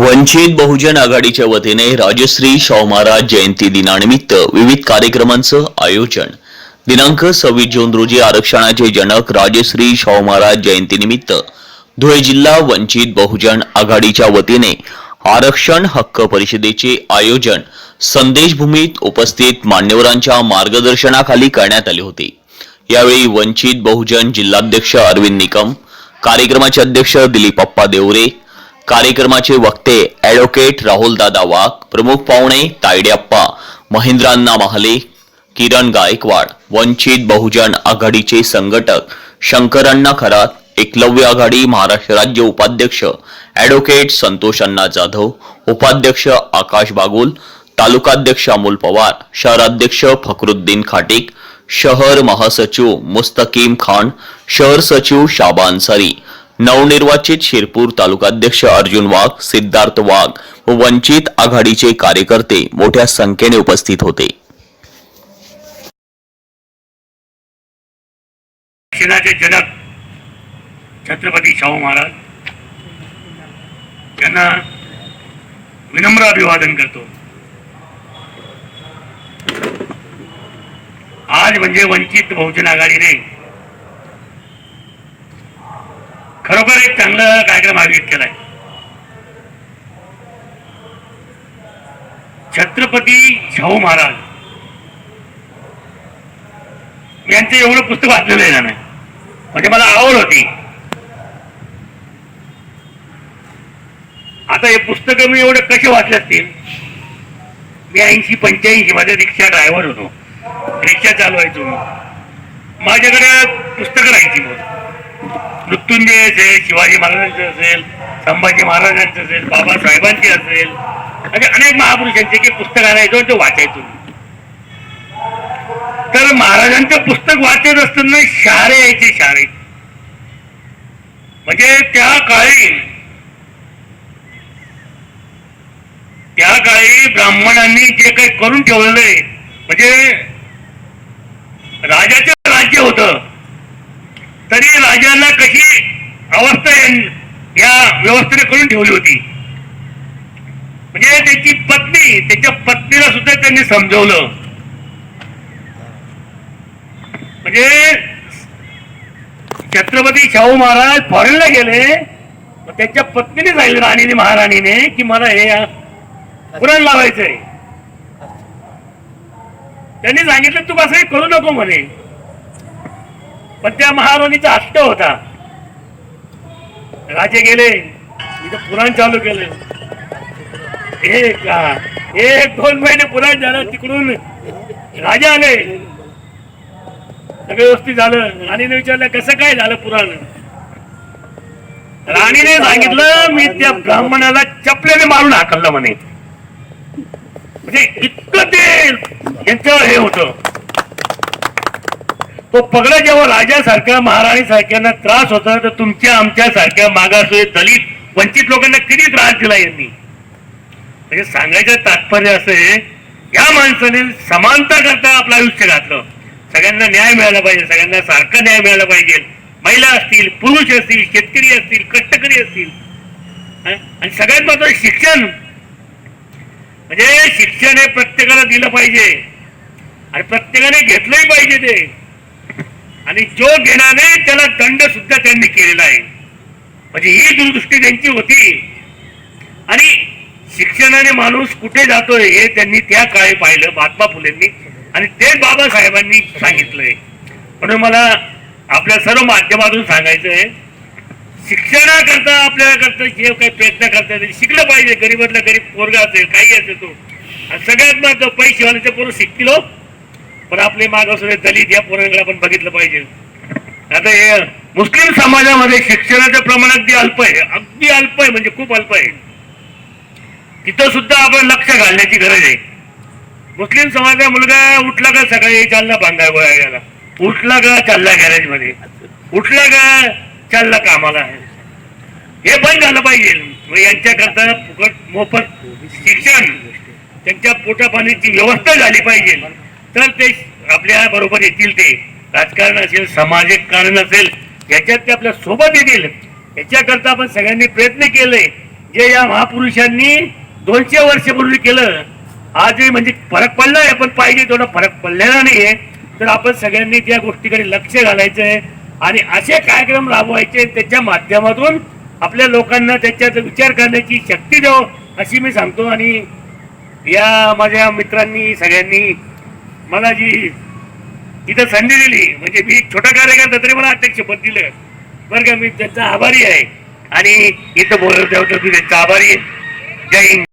वंचित बहुजन आघाडीच्या वतीने राजश्री शाहू महाराज जयंती दिनानिमित्त विविध कार्यक्रमांचं आयोजन. दिनांक सव्वीस जून रोजी आरक्षणाचे जनक राजश्री शाहू महाराज जयंतीनिमित्त धुळे जिल्हा वंचित बहुजन आघाडीच्या वतीने आरक्षण हक्क परिषदेचे आयोजन संदेशभूमीत उपस्थित मान्यवरांच्या मार्गदर्शनाखाली करण्यात आले होते. यावेळी वंचित बहुजन जिल्हाध्यक्ष अरविंद निकम कार्यक्रमाचे अध्यक्ष दिलीप अप्पा देवरे कार्यक्रमाचे वक्ते ॲडव्होकेट राहुल दादा वाघ प्रमुख पाहुणे तायडेप्पा महेंद्रांना महाले किरण गायकवाड वंचित बहुजन आघाडीचे संघटक शंकरण्णा खरात एकलव्य आघाडी महाराष्ट्र राज्य उपाध्यक्ष ॲडव्होकेट संतोष अण्णा जाधव उपाध्यक्ष आकाश बागुल तालुकाध्यक्ष अमोल पवार शहराध्यक्ष फखरुद्दीन खाटिक शहर महासचिव मुस्तकीम खान शहर सचिव शाबा अन्सारी नवनिर्वाचित शिरपूर तालुकाध्यक्ष अर्जुन वाघ सिद्धार्थ वाघ व वंचित आघाडीचे कार्यकर्ते मोठ्या संख्येने उपस्थित होते. शिक्षणाचे जनक छत्रपती शाहू महाराज यांना विनम्र अभिवादन करतो. आज म्हणजे वंचित बहुजन आघाडीने खरोखर एक चांगला कार्यक्रम आयोजित केलाय. छत्रपती शाहू महाराज. यांचं एवढं पुस्तक वाचलेलं आहे ना म्हणजे मला आवड होती. आता हे पुस्तक मी एवढं कसे वाचले असतील? मी ऐंशी पंच्याऐंशी मध्ये रिक्षा ड्रायव्हर होतो. रिक्षा चालवायचो माझ्याकडे पुस्तकं राहायची मग. मृत्युंजय असेल शिवाजी महाराजांचे असेल संभाजी महाराजांचे असेल बाबासाहेबांचे असेल असे अनेक महापुरुषांचे की पुस्तक आणायचो ते वाचायचो तर महाराजांचं पुस्तक वाचत असताना शाळे यायचे शारे म्हणजे त्या काळी त्या काळी ब्राह्मणांनी जे काही करून ठेवलेलं आहे म्हणजे राजाचं राज्य होतं. तरी राजांना कशी अवस्था या- व्यवस्थेने करून ठेवली होती. म्हणजे त्याची पत्नी त्याच्या पत्नीला सुद्धा त्यांनी समजवलं. म्हणजे छत्रपती शाहू महाराज फॉरेनला गेले मग त्याच्या पत्नीने जाईल राणीने महाराणीने की मला हे पुरण लावायचंय. त्यांनी सांगितलं तू असं करू नको म्हणे. पण त्या महाराणीचा हट्ट होता. राजे गेले इथं पुराण चालू केलं. एक एक दोन महिने पुराण झालं तिकडून राजा आले. सगळं व्यवस्थित झालं. राणीने विचारलं कसं काय झालं पुराण? राणीने सांगितलं मी त्या ब्राह्मणाला चपलेने मारून हाकललं म्हणे. म्हणजे इतकं ते यांचं हे होत. तो पगडा जेव्हा राजासारख्या महाराणीसारख्यांना त्रास होता तर तुमच्या आमच्यासारख्या मागास दलित वंचित लोकांना किती त्रास दिला यांनी? म्हणजे सांगायचं तात्पर्य असं आहे या माणसाने समानता करता आपलं आयुष्य घातलं. सगळ्यांना न्याय मिळाला पाहिजे सगळ्यांना सारखा न्याय मिळाला पाहिजे. महिला असतील पुरुष असतील शेतकरी असतील कष्टकरी असतील. आणि सगळ्यात महत्वाचं शिक्षण. म्हणजे शिक्षण हे प्रत्येकाला दिलं पाहिजे. आणि प्रत्येकाने घेतलंही पाहिजे ते. आणि जो घेणार नाही त्याला दंड सुद्धा त्यांनी केलेला आहे. म्हणजे ही दूरदृष्टी त्यांची होती. आणि शिक्षणाने माणूस कुठे जातोय हे त्यांनी त्या काळी पाहिलं महात्मा फुलेंनी. आणि तेच बाबासाहेबांनी सांगितलंय. म्हणून मला आपल्या सर्व माध्यमातून सांगायचं आहे शिक्षणाकरता आपल्याकरता जे काही प्रयत्न करता येतील शिकलं पाहिजे. गरीबातला गरीब पोरगा असेल काही असेल तो. सगळ्यात महत्त्व पैसे वाल्याचे पोरं शिकतील हो. पण आपले माग असले दलित या पोरांकडे आपण बघितलं पाहिजे. आता हे मुस्लिम समाजामध्ये शिक्षणाचं प्रमाण अगदी अल्प आहे. अगदी अल्प आहे म्हणजे खूप अल्प आहे. तिथं सुद्धा आपण लक्ष घालण्याची गरज आहे. मुस्लिम समाजाचा मुलगा उठला का सकाळी चालला बांधा गोळा याला उठला का चालला गॅरेजमध्ये उठला का चालला कामाला? हे बंद झालं पाहिजे. मग यांच्याकरता फुकट मोफत शिक्षण त्यांच्या पोटापाण्याची व्यवस्था झाली पाहिजे. तर ते आपल्या बरोबर येतील ते. राजकारण असेल सामाजिक कारण असेल याच्यात ते आपल्यासोबत येतील. याच्याकरता आपण सगळ्यांनी प्रयत्न केले. जे या महापुरुषांनी दोनशे वर्षपूर्वी केलं आजही म्हणजे फरक पडला आहे पण पाहिजे तेवढा फरक पडलेला नाहीये. तर आपण सगळ्यांनी त्या गोष्टीकडे लक्ष घालायचं आहे. आणि असे कार्यक्रम राबवायचे त्याच्या माध्यमातून आपल्या लोकांना त्याच्यात विचार करण्याची शक्ती द्यावं अशी मी सांगतो. आणि या माझ्या मित्रांनी सगळ्यांनी मला जी इथं संधी दिली. म्हणजे मी छोटा कार्यकर्ता तरी मला अध्यक्षपद दिलं. बरं का मी त्यांचा आभारी आहे. आणि इथं बोलत होतो मी त्यांचा आभारी आहे. जय हिंद.